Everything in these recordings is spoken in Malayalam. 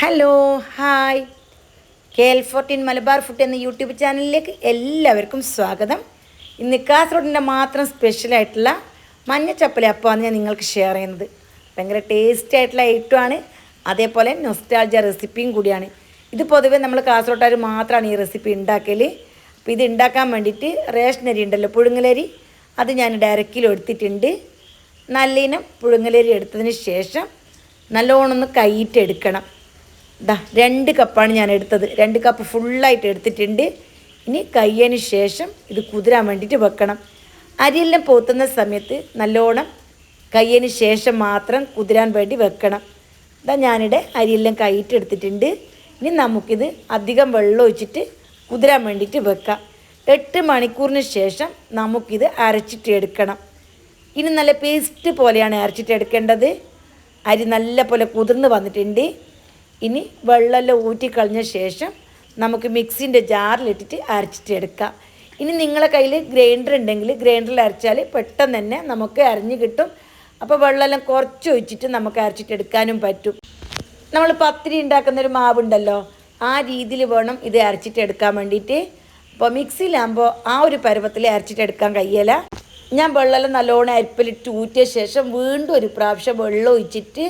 Hello hi K L fourteen Malabar food എന്ന യൂട്യൂബ് ചാനലിലേക്ക് എല്ലാവർക്കും സ്വാഗതം. ഇന്ന് കാസർഗോഡിന്റെ മാത്രം സ്പെഷ്യലായിട്ടുള്ള മഞ്ഞച്ചപ്പല അപ്പമാണ് ഞാൻ നിങ്ങൾക്ക് ഷെയർ ചെയ്യുന്നത്. ഭയങ്കര ടേസ്റ്റി ആയിട്ടുള്ള ഐറ്റമാണ് അതേപോലെ നൊസ്റ്റാൾജ റെസിപ്പിയും കൂടിയാണ്. ഇത് പൊതുവേ നമ്മൾ കാസർഗോട്ടുകാർ മാത്രമാണ് ഈ റെസിപ്പി ഉണ്ടാക്കൽ അപ്പോൾ ഇത് ഉണ്ടാക്കാൻ വേണ്ടിയിട്ട് റേഷനരി ഉണ്ടല്ലോ പുഴുങ്ങലരി. അത് ഞാൻ ഡയറക്റ്റിൽ എടുത്തിട്ടുണ്ട്. നല്ല ഇനം പുഴുങ്ങലരി എടുത്തതിന് ശേഷം നല്ലോണം ഒന്ന് കൈയിട്ട് എടുക്കണം ദാ രണ്ട് കപ്പാണ് ഞാൻ എടുത്തത്. രണ്ട് കപ്പ് ഫുള്ളായിട്ട് എടുത്തിട്ടുണ്ട്. ഇനി കയ്യതിന് ശേഷം ഇത് കുതിരാൻ വേണ്ടിയിട്ട് വെക്കണം. അരിയെല്ലാം പോത്തുന്ന സമയത്ത് നല്ലോണം കയ്യതിന് ശേഷം മാത്രം കുതിരാൻ വേണ്ടി വെക്കണം. ഇതാ ഞാനിവിടെ അരിയെല്ലാം കൈയിട്ട് എടുത്തിട്ടുണ്ട്. ഇനി നമുക്കിത് അധികം വെള്ളം ഒഴിച്ചിട്ട് കുതിരാൻ വേണ്ടിയിട്ട് വെക്കാം. എട്ട് മണിക്കൂറിന് ശേഷം നമുക്കിത് അരച്ചിട്ട് എടുക്കണം. ഇനി നല്ല പേസ്റ്റ് പോലെയാണ് അരച്ചിട്ട് എടുക്കേണ്ടത്. അരി നല്ല പോലെ കുതിർന്ന് വന്നിട്ടുണ്ട്. ഇനി വെള്ളമെല്ലാം ഊറ്റിക്കളഞ്ഞ ശേഷം നമുക്ക് മിക്സിന്റെ ജാറിലിട്ടിട്ട് അരച്ചിട്ട് എടുക്കാം. ഇനി നിങ്ങളെ കയ്യിൽ ഗ്രൈൻഡർ ഉണ്ടെങ്കിൽ ഗ്രൈൻഡറിൽ അരച്ചാൽ പെട്ടെന്ന് തന്നെ നമുക്ക് അരഞ്ഞ് കിട്ടും. അപ്പോൾ വെള്ളമെല്ലാം കുറച്ച് ഒഴിച്ചിട്ട് നമുക്ക് അരച്ചിട്ട് എടുക്കാനും പറ്റും. നമ്മൾ പത്തിരി ഉണ്ടാക്കുന്ന ഒരു മാവുണ്ടല്ലോ ആ രീതിയിൽ വേണം ഇത് അരച്ചിട്ട് എടുക്കാൻ വേണ്ടിയിട്ട്. അപ്പോൾ മിക്സിയിലാകുമ്പോൾ ആ ഒരു പരുവത്തിൽ അരച്ചിട്ട് എടുക്കാൻ കഴിയല. ഞാൻ വെള്ളം നല്ലോണം അരിപ്പിലിട്ട് ഊറ്റിയ ശേഷം വീണ്ടും ഒരു പ്രാവശ്യം വെള്ളം ഒഴിച്ചിട്ട്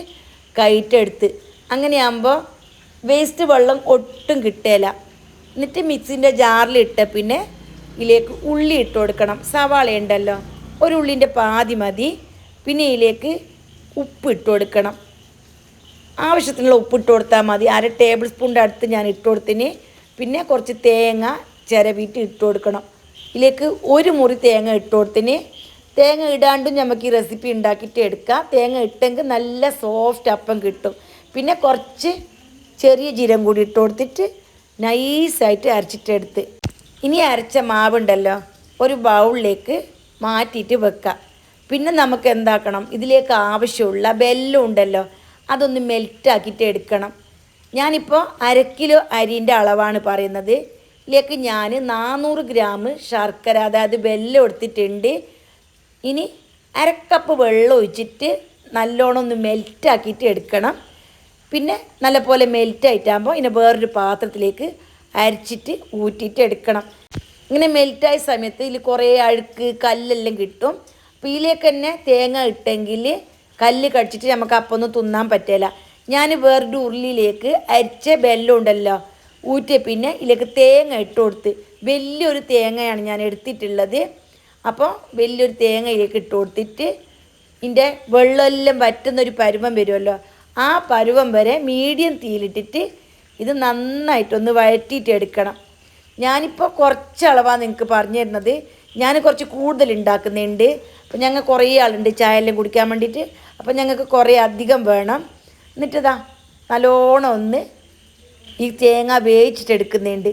കയറ്റെടുത്ത് അങ്ങനെയാകുമ്പോൾ വേസ്റ്റ് വെള്ളം ഒട്ടും കിട്ടേല. എന്നിട്ട് മിക്സിന്റെ ജാറിലിട്ട് പിന്നെ ഇതിലേക്ക് ഉള്ളി ഇട്ട് കൊടുക്കണം. സവാള ഉണ്ടല്ലോ ഒരു ഉള്ളിന്റെ പാതി മതി. പിന്നെ ഇതിലേക്ക് ഉപ്പ് ഇട്ട് കൊടുക്കണം. ആവശ്യത്തിനുള്ള ഉപ്പ് ഇട്ട് കൊടുത്താൽ മതി. അര ടേബിൾ സ്പൂണിന്റെ അടുത്ത് ഞാൻ ഇട്ട് കൊടുത്തിന്. പിന്നെ കുറച്ച് തേങ്ങ ചിരവിയിട്ട് ഇട്ട് കൊടുക്കണം. ഇതിലേക്ക് ഒരു മുറി തേങ്ങ ഇട്ട് കൊടുത്തിന്. തേങ്ങ ഇടാണ്ടും നമുക്ക് ഈ റെസിപ്പി ഉണ്ടാക്കിയിട്ട് എടുക്കാം. തേങ്ങ ഇട്ടെങ്കിൽ നല്ല സോഫ്റ്റ് അപ്പം കിട്ടും. പിന്നെ കുറച്ച് ചെറിയ ജീരം കൂടി ഇട്ട് കൊടുത്തിട്ട് നൈസായിട്ട് അരച്ചിട്ടെടുത്ത്. ഇനി അരച്ച മാവുണ്ടല്ലോ ഒരു ബൗളിലേക്ക് മാറ്റിയിട്ട് വെക്കുക. പിന്നെ നമുക്ക് എന്താക്കണം ഇതിലേക്ക് ആവശ്യമുള്ള ബെല്ലം ഉണ്ടല്ലോ അതൊന്ന് മെൽറ്റാക്കിയിട്ട് എടുക്കണം. ഞാനിപ്പോൾ അര കിലോ അരിന്റെ അളവാണ് പറയുന്നത്. ഇതിലേക്ക് ഞാൻ നാനൂറ് ഗ്രാം ശർക്കര അതായത് വെല്ലം എടുത്തിട്ടുണ്ട് ഇനി അരക്കപ്പ് വെള്ളം ഒഴിച്ചിട്ട് നല്ലോണം ഒന്ന് മെൽറ്റാക്കിയിട്ട് എടുക്കണം. പിന്നെ നല്ലപോലെ മെൽറ്റ് മെൽറ്റായിട്ടാകുമ്പോൾ ഇതിനെ വേറൊരു പാത്രത്തിലേക്ക് അരച്ചിട്ട് ഊറ്റിയിട്ട് എടുക്കണം. ഇങ്ങനെ മെൽറ്റായ സമയത്ത് ഇതിൽ കുറേ അഴുക്ക് കല്ലെല്ലാം കിട്ടും. അപ്പോൾ ഇതിലേക്ക് തന്നെ തേങ്ങ ഇട്ടെങ്കിൽ കല്ല് കടിച്ചിട്ട് നമുക്ക് അപ്പം ഒന്നും തിന്നാൻ പറ്റില്ല ഞാൻ വേറൊരു ഉരുളിയിലേക്ക് അരിച്ച ബെല്ലം ഉണ്ടല്ലോ ഊറ്റിയ പിന്നെ ഇതിലേക്ക് തേങ്ങ ഇട്ട് കൊടുത്ത് വലിയൊരു തേങ്ങയാണ് ഞാൻ എടുത്തിട്ടുള്ളത്. അപ്പോൾ വലിയൊരു തേങ്ങയിലേക്ക് ഇട്ട് കൊടുത്തിട്ട് ഇതിന്റെ വെള്ളമെല്ലാം വറ്റുന്നൊരു പരുവം വരുമല്ലോ ആ പരുവം വരെ മീഡിയം തീയിലിട്ടിട്ട് ഇത് നന്നായിട്ടൊന്ന് വഴറ്റിയിട്ട് എടുക്കണം. ഞാനിപ്പോൾ കുറച്ച് അളവാണ് നിങ്ങൾക്ക് പറഞ്ഞു തരുന്നത്. ഞാൻ കുറച്ച് കൂടുതൽ ഉണ്ടാക്കുന്നുണ്ട്. അപ്പോൾ ഞങ്ങൾ കുറേ ആളുണ്ട് ചായ എല്ലാം കുടിക്കാൻ വേണ്ടിയിട്ട്. അപ്പോൾ ഞങ്ങൾക്ക് കുറേ അധികം വേണം. എന്നിട്ടതാ നല്ലോണം ഒന്ന് ഈ തേങ്ങ വേവിച്ചിട്ട് എടുക്കുന്നുണ്ട്.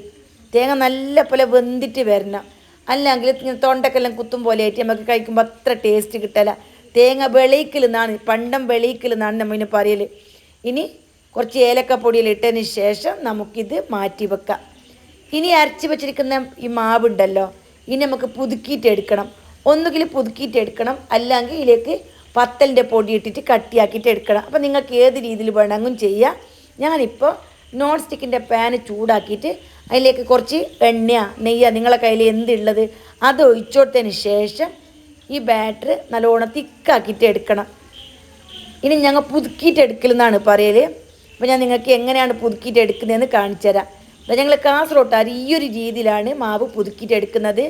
തേങ്ങ നല്ല പോലെ വെന്തിട്ട് വരണം. അല്ലെങ്കിൽ തൊണ്ടക്കെല്ലാം കുത്തും പോലെ ആയിട്ട് നമുക്ക് കഴിക്കുമ്പോൾ അത്ര ടേസ്റ്റ് കിട്ടല. തേങ്ങ വെളിക്കൽ എന്നാണ് പണ്ടം വെളിക്കൽ എന്നാണ് നമ്മൾ ഇതിനെ പറയൽ ഇനി കുറച്ച് ഏലക്കപ്പൊടിയിൽ ഇട്ടതിന് ശേഷം നമുക്കിത് മാറ്റി വെക്കാം. ഇനി അരച്ച് വെച്ചിരിക്കുന്ന ഈ മാവുണ്ടല്ലോ ഇനി നമുക്ക് പുതുക്കിയിട്ട് എടുക്കണം. ഒന്നുകിൽ പുതുക്കിയിട്ട് എടുക്കണം അല്ലെങ്കിൽ ഇതിലേക്ക് പത്തലിന്റെ പൊടി ഇട്ടിട്ട് കട്ടിയാക്കിയിട്ട് എടുക്കണം. അപ്പോൾ നിങ്ങൾക്ക് ഏത് രീതിയിൽ വേണമെങ്കിലും ചെയ്യാം. ഞാനിപ്പോൾ നോൺ സ്റ്റിക്കിന്റെ പാന് ചൂടാക്കിയിട്ട് അതിലേക്ക് കുറച്ച് എണ്ണ നെയ്യ നിങ്ങളെ കയ്യിൽ എന്തുള്ളത് അത് ഒഴിച്ചോട്ടതിന് ശേഷം ഈ ബാറ്റർ നല്ലോണം തിക്കാക്കിയിട്ട് എടുക്കണം. ഇനി ഞങ്ങൾ പുതുക്കിയിട്ട് എടുക്കലെന്നാണ് പറയൽ അപ്പോൾ ഞാൻ നിങ്ങൾക്ക് എങ്ങനെയാണ് പുതുക്കിയിട്ട് എടുക്കുന്നതെന്ന് കാണിച്ചു തരാം. അപ്പോൾ ഞങ്ങൾ കാസർഗോട്ടാർ ഈ ഒരു രീതിയിലാണ് മാവ് പുതുക്കിയിട്ട് എടുക്കുന്നത്.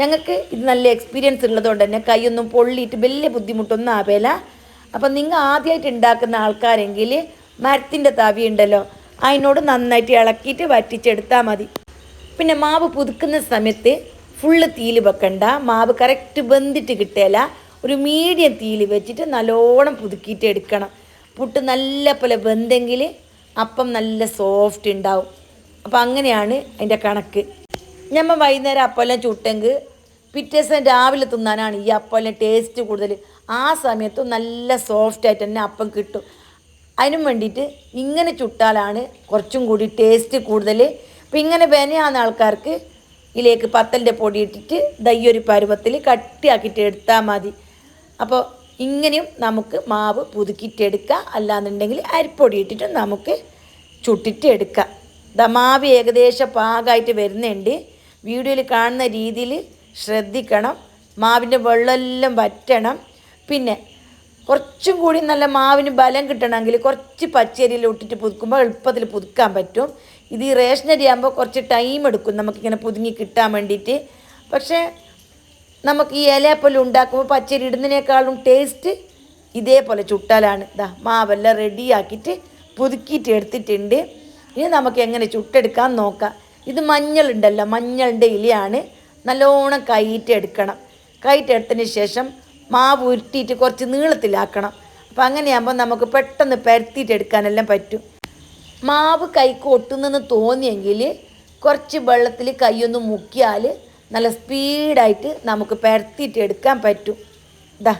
ഞങ്ങൾക്ക് ഇത് നല്ല എക്സ്പീരിയൻസ് ഉള്ളതുകൊണ്ട് തന്നെ കൈയൊന്നും പൊള്ളിയിട്ട് വലിയ ബുദ്ധിമുട്ടൊന്നും ആവേല. അപ്പം നിങ്ങൾ ആദ്യമായിട്ട് ഉണ്ടാക്കുന്ന ആൾക്കാരെങ്കിൽ മരത്തിന്റെ തവി ഉണ്ടല്ലോ അതിനോട് നന്നായിട്ട് ഇളക്കിയിട്ട് വറ്റിച്ചെടുത്താൽ മതി. പിന്നെ മാവ് പുതുക്കുന്ന സമയത്ത് ഫുള്ള് തീയിൽ വെക്കണ്ട. മാവ് കറക്റ്റ് വെന്തിട്ട് കിട്ടേല ഒരു മീഡിയം തീയിൽ വെച്ചിട്ട് നല്ലോണം പുതുക്കിയിട്ട് എടുക്കണം. പുട്ട് നല്ല പോലെ വെന്തെങ്കിൽ അപ്പം നല്ല സോഫ്റ്റ് ഉണ്ടാവും അപ്പം അങ്ങനെയാണ് അതിന്റെ കണക്ക്. ഞമ്മ വൈകുന്നേരം അപ്പമെല്ലാം ചുട്ടെങ്കിൽ പിറ്റേ ദിവസം രാവിലെ തിന്നാനാണ് ഈ അപ്പമെല്ലാം ടേസ്റ്റ് കൂടുതൽ ആ സമയത്തും നല്ല സോഫ്റ്റായിട്ട് തന്നെ അപ്പം കിട്ടും. അതിനും വേണ്ടിയിട്ട് ഇങ്ങനെ ചുട്ടാലാണ് കുറച്ചും കൂടി ടേസ്റ്റ് കൂടുതൽ അപ്പം ഇങ്ങനെ ബനിയാകുന്ന ആൾക്കാർക്ക് ഇതിലേക്ക് പത്തലിന്റെ പൊടി ഇട്ടിട്ട് ദയ്യൊരു പരുവത്തിൽ കട്ടിയാക്കിയിട്ട് എടുത്താൽ മതി. അപ്പോൾ ഇങ്ങനെയും നമുക്ക് മാവ് പുതുക്കിയിട്ടെടുക്കാം. അല്ലാന്നുണ്ടെങ്കിൽ അരിപ്പൊടി ഇട്ടിട്ട് നമുക്ക് ചുട്ടിട്ട് എടുക്കാം ദമാവ് ഏകദേശം പാകമായിട്ട് വരുന്നുണ്ട്. വീഡിയോയിൽ കാണുന്ന രീതിയിൽ ശ്രദ്ധിക്കണം. മാവിന്റെ വെള്ളമെല്ലാം വറ്റണം. പിന്നെ കുറച്ചും കൂടി നല്ല മാവിന് ബലം കിട്ടണമെങ്കിൽ കുറച്ച് പച്ചരിയിൽ ഇട്ടിട്ട് പുതുക്കുമ്പോൾ എളുപ്പത്തിൽ പുതുക്കാൻ പറ്റും. ഇത് ഈ റേഷനരി ആകുമ്പോൾ കുറച്ച് ടൈം എടുക്കും. നമുക്കിങ്ങനെ പുതുങ്ങി കിട്ടാൻ വേണ്ടിയിട്ട്. പക്ഷേ നമുക്ക് ഈ ഇലയപ്പൊല്ലം ഉണ്ടാക്കുമ്പോൾ പച്ചരി ഇടുന്നതിനേക്കാളും ടേസ്റ്റ് ഇതേപോലെ ചുട്ടലാണ്. ഇതാ മാവെല്ലാം റെഡിയാക്കിയിട്ട് പുതുക്കിയിട്ട് എടുത്തിട്ടുണ്ട്. ഇനി നമുക്ക് എങ്ങനെ ചുട്ടെടുക്കാൻ നോക്കാം. ഇത് മഞ്ഞളുണ്ടല്ലോ മഞ്ഞളിന്റെ ഇലയാണ്. നല്ലോണം കൈയിട്ട് എടുക്കണം. ശേഷം മാവ് ഉരുട്ടിയിട്ട് കുറച്ച് നീളത്തിലാക്കണം. അപ്പോൾ അങ്ങനെയാകുമ്പോൾ നമുക്ക് പെട്ടെന്ന് പരത്തിയിട്ട് എടുക്കാനെല്ലാം പറ്റും. മാവ് കൈക്ക് ഒട്ടുന്നെന്ന് തോന്നിയെങ്കിൽ കുറച്ച് വെള്ളത്തിൽ കൈയൊന്ന് മുക്കിയാൽ നല്ല സ്പീഡായിട്ട് നമുക്ക് പരത്തിയിട്ട് എടുക്കാൻ പറ്റും. ഇതാ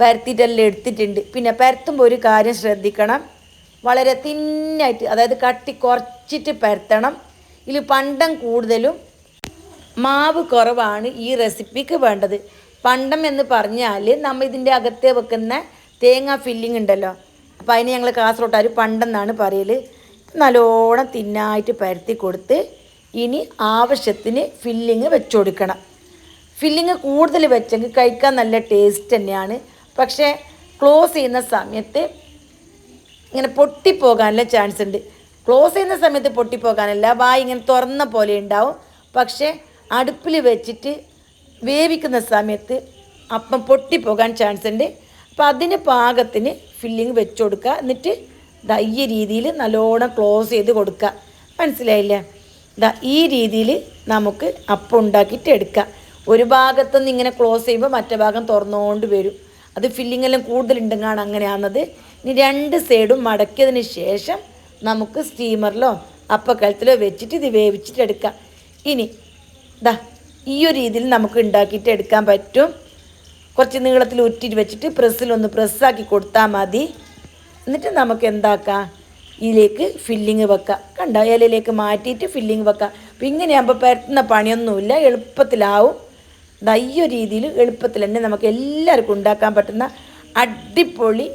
പരത്തിയിട്ടെല്ലാം എടുത്തിട്ടുണ്ട്. പിന്നെ പരത്തുമ്പോൾ ഒരു കാര്യം ശ്രദ്ധിക്കണം. വളരെ തിന്നായിട്ട് അതായത് കട്ടി കുറച്ചിട്ട് പരത്തണം. ഇതിൽ പണ്ടം കൂടുതലും മാവ് കുറവാണ് ഈ റെസിപ്പിക്ക് വേണ്ടത്. പണ്ടം എന്ന് പറഞ്ഞാൽ നമ്മൾ ഇതിന്റെ അകത്തെ വെക്കുന്ന തേങ്ങ ഫില്ലിംഗ് ഉണ്ടല്ലോ. അപ്പോൾ അതിന് ഞങ്ങൾ കാസർഗോട്ടാർ പണ്ടെന്നാണ് പറയൽ നല്ലോണം തിന്നായിട്ട് പരത്തി കൊടുത്ത് ഇനി ആവശ്യത്തിന് ഫില്ലിങ് വെച്ച് കൊടുക്കണം ഫില്ലിങ് കൂടുതൽ വെച്ചെങ്കിൽ കഴിക്കാൻ നല്ല ടേസ്റ്റ് തന്നെയാണ്. പക്ഷേ ക്ലോസ് ചെയ്യുന്ന സമയത്ത് ഇങ്ങനെ പൊട്ടിപ്പോകാനുള്ള ചാൻസ് ഉണ്ട്. ക്ലോസ് ചെയ്യുന്ന സമയത്ത് പൊട്ടിപ്പോകാനല്ല വായി ഇങ്ങനെ തുറന്ന പോലെ ഉണ്ടാവും. പക്ഷേ അടുപ്പിൽ വെച്ചിട്ട് വേവിക്കുന്ന സമയത്ത് അപ്പം പൊട്ടിപ്പോകാൻ ചാൻസ് ഉണ്ട്. അപ്പോൾ അതിന് പാകത്തിന് ഫില്ലിങ് വെച്ച് കൊടുക്കുക എന്നിട്ട് ദാ ഈ രീതിയിൽ നല്ലോണം ക്ലോസ് ചെയ്ത് കൊടുക്കുക. മനസ്സിലായില്ലേ? ദാ ഈ രീതിയിൽ നമുക്ക് അപ്പം ഉണ്ടാക്കിയിട്ട് എടുക്കാം. ഒരു ഭാഗത്തുനിന്ന് ഇങ്ങനെ ക്ലോസ് ചെയ്യുമ്പോൾ മറ്റേ ഭാഗം തുറന്നുകൊണ്ട് വരും. അത് ഫില്ലിംഗ് എല്ലാം കൂടുതലുണ്ടെങ്കിൽ അങ്ങനെയാണത്. ഇനി രണ്ട് സൈഡും മടക്കിയതിന് ശേഷം നമുക്ക് സ്റ്റീമറിലോ അപ്പക്കലത്തിലോ വെച്ചിട്ട് ഇത് വേവിച്ചിട്ട് എടുക്കാം. ഇനി ദാ ഈ ഒരു രീതിയിൽ നമുക്ക് ഉണ്ടാക്കിയിട്ട് എടുക്കാൻ പറ്റും. കുറച്ച് നീളത്തിൽ ഉറ്റിട്ട് വെച്ചിട്ട് പ്രസ്സിലൊന്ന് പ്രസ്സാക്കി കൊടുത്താൽ മതി. എന്നിട്ട് നമുക്ക് എന്താക്കാം ഇതിലേക്ക് ഫില്ലിങ് വെക്കാം. കണ്ട? ഇലയിലേക്ക് മാറ്റിയിട്ട് ഫില്ലിങ് വെക്കാം. അപ്പം ഇങ്ങനെയാകുമ്പോൾ പരത്തുന്ന പണിയൊന്നുമില്ല. എളുപ്പത്തിലാവും. ഒരു രീതിയിൽ എളുപ്പത്തിൽ തന്നെ നമുക്ക് എല്ലാവർക്കും ഉണ്ടാക്കാൻ പറ്റുന്ന അടിപൊളി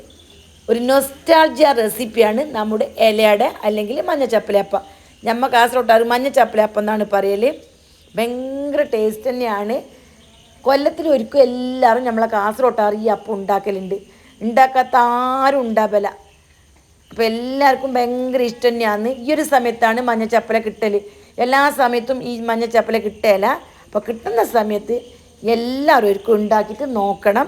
ഒരു നൊസ്റ്റാൾജിയ റെസിപ്പിയാണ് നമ്മുടെ ഇലയുടെ അല്ലെങ്കിൽ മഞ്ഞച്ചപ്പലയപ്പം ഞമ്മ കാസർഗോട്ടാർ മഞ്ഞ ചപ്പലയപ്പം എന്നാണ് പറയൽ ഭയങ്കര ടേസ്റ്റ് തന്നെയാണ്. കൊല്ലത്തിൽ ഒരിക്കും എല്ലാവരും നമ്മളെ കാസർഗോട്ടാർ ഈ അപ്പം ഉണ്ടാക്കലുണ്ട്. ഉണ്ടാക്കാത്ത ആരും ഉണ്ടാവില്ല അപ്പോൾ എല്ലാവർക്കും ഭയങ്കര ഇഷ്ടം തന്നെയാണ് ഈ ഒരു സമയത്താണ് മഞ്ഞച്ചപ്പല കിട്ടൽ എല്ലാ സമയത്തും ഈ മഞ്ഞച്ചപ്പല കിട്ടല. അപ്പോൾ കിട്ടുന്ന സമയത്ത് എല്ലാവരും ഒരിക്കലും ഉണ്ടാക്കിയിട്ട് നോക്കണം.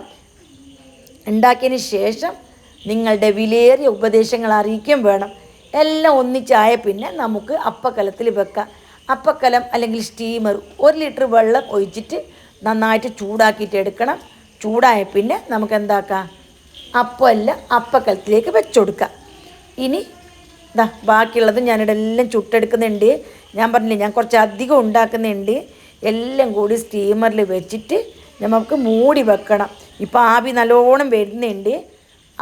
ഉണ്ടാക്കിയതിന് ശേഷം നിങ്ങളുടെ വിലയേറിയ ഉപദേശങ്ങൾ അറിയിക്കുകയും വേണം. എല്ലാം ഒന്നിച്ചായ പിന്നെ നമുക്ക് അപ്പക്കലത്തിൽ വെക്കാം. അപ്പക്കലം അല്ലെങ്കിൽ സ്റ്റീമർ ഒരു ലിറ്റർ വെള്ളം ഒഴിച്ചിട്ട് നന്നായിട്ട് ചൂടാക്കിയിട്ട് എടുക്കണം. ചൂടായ പിന്നെ നമുക്ക് എന്താക്കാം? അപ്പമെല്ലാം അപ്പക്കലത്തിലേക്ക് വെച്ചുകൊടുക്കാം ഇനി ഇതാ ബാക്കിയുള്ളത് ഞാനിവിടെ എല്ലാം ചുട്ടെടുക്കുന്നുണ്ട്. ഞാൻ പറഞ്ഞില്ലേ ഞാൻ കുറച്ച് അധികം ഉണ്ടാക്കുന്നുണ്ട്. എല്ലാം കൂടി സ്റ്റീമറിൽ വെച്ചിട്ട് നമുക്ക് മൂടി വെക്കണം. ഇപ്പോൾ ആവി നല്ലോണം വരുന്നുണ്ട്.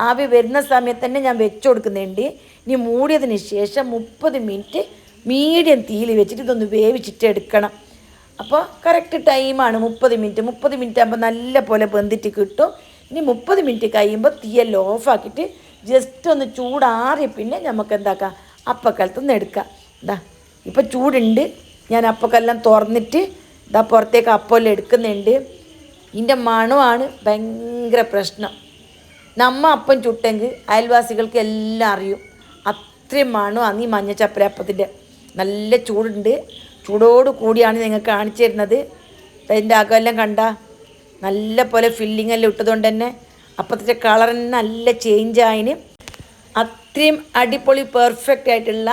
ആവി വരുന്ന സമയത്ത് തന്നെ ഞാൻ വെച്ച് കൊടുക്കുന്നുണ്ട് ഇനി മൂടിയതിന് ശേഷം മുപ്പത് മിനിറ്റ് മീഡിയം തീയിൽ വെച്ചിട്ട് ഇതൊന്ന് വേവിച്ചിട്ട് എടുക്കണം. അപ്പോൾ കറക്റ്റ് ടൈമാണ് മുപ്പത് മിനിറ്റ്. മുപ്പത് മിനിറ്റ് ആകുമ്പോൾ നല്ല പോലെ വെന്തിട്ട് കിട്ടും. ഇനി മുപ്പത് മിനിറ്റ് കഴിയുമ്പോൾ തീയെല്ലാം ഓഫാക്കിയിട്ട് ജസ്റ്റ് ഒന്ന് ചൂടാറി പിന്നെ നമുക്ക് എന്താക്കാം? അപ്പക്കലത്തുനിന്ന് എടുക്കാം. ഇതാ ഇപ്പം ചൂടുണ്ട്. ഞാൻ അപ്പക്കെല്ലാം തുറന്നിട്ട് ഇതാ പുറത്തേക്ക് അപ്പമെല്ലാം എടുക്കുന്നുണ്ട്. ഇതിന്റെ മണമാണ് ഭയങ്കര പ്രശ്നം. നമ്മ അപ്പം ചുട്ടെങ്കിൽ അയൽവാസികൾക്ക് എല്ലാം അറിയും. അത്രയും മണമാണ് ഈ മഞ്ഞ അപ്പത്തിന്റെ നല്ല ചൂടുണ്ട്. ചൂടോട് കൂടിയാണ് നിങ്ങൾ കാണിച്ചു തരുന്നത്. അതിന്റെ അകമെല്ലാം കണ്ട? നല്ല പോലെ ഫില്ലിംഗ് എല്ലാം ഇട്ടതുകൊണ്ട് തന്നെ അപ്പോഴത്തെ കളർ തന്നെ നല്ല ചേഞ്ച് ആയിന്. അത്രയും അടിപൊളി പെർഫെക്റ്റ് ആയിട്ടുള്ള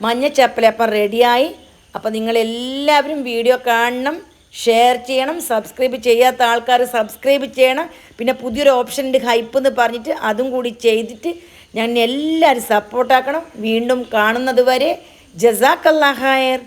മഞ്ഞ ചപ്പലപ്പം റെഡിയായി അപ്പോൾ നിങ്ങളെല്ലാവരും വീഡിയോ കാണണം ഷെയർ ചെയ്യണം സബ്സ്ക്രൈബ് ചെയ്യാത്ത ആൾക്കാർ സബ്സ്ക്രൈബ് ചെയ്യണം. പിന്നെ പുതിയൊരു ഓപ്ഷൻ ഉണ്ട് ഹൈപ്പ് എന്ന് പറഞ്ഞിട്ട് അതും കൂടി ചെയ്തിട്ട് ഞാൻ എല്ലാവരും സപ്പോർട്ടാക്കണം വീണ്ടും കാണുന്നത് വരെ. ജസാക്കല്ലാ ഹയർ